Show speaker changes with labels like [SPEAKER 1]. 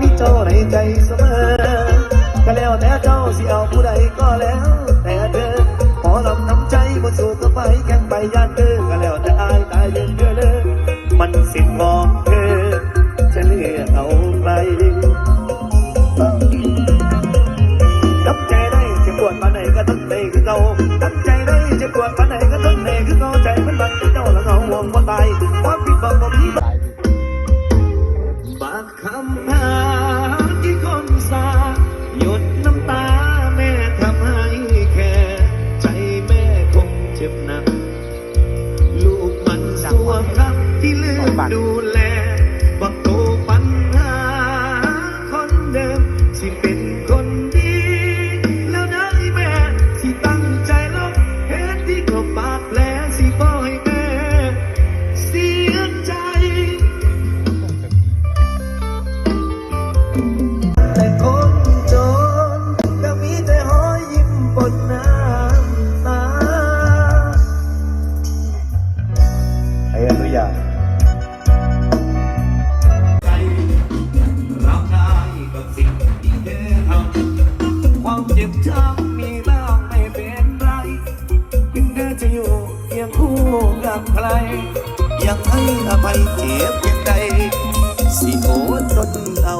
[SPEAKER 1] มีเจ้าในใจเสมอ ก็แล้วแต่เจ้าสิเอาผู้ใดก็แล้ว แต่เธอพอลำน้ำใจบนสู่ก็ไปแข่งไปย่านเธอก็แล้วแต่อายตายเยืนเธอเลยมันสิทธิ์องเธอ จะเลือกเอาไปตั้งใจได้จะปวดมาไหนก็ต้องเตะคือาตั้ใจได้จะปวดมาไหนก็ต้องเตะคือเราใจมันบังเจ้าและเราห่วงว่าตาย ดูแล กับใคร ยังให้อภัยเจ็บใจ สิโอดทนเอา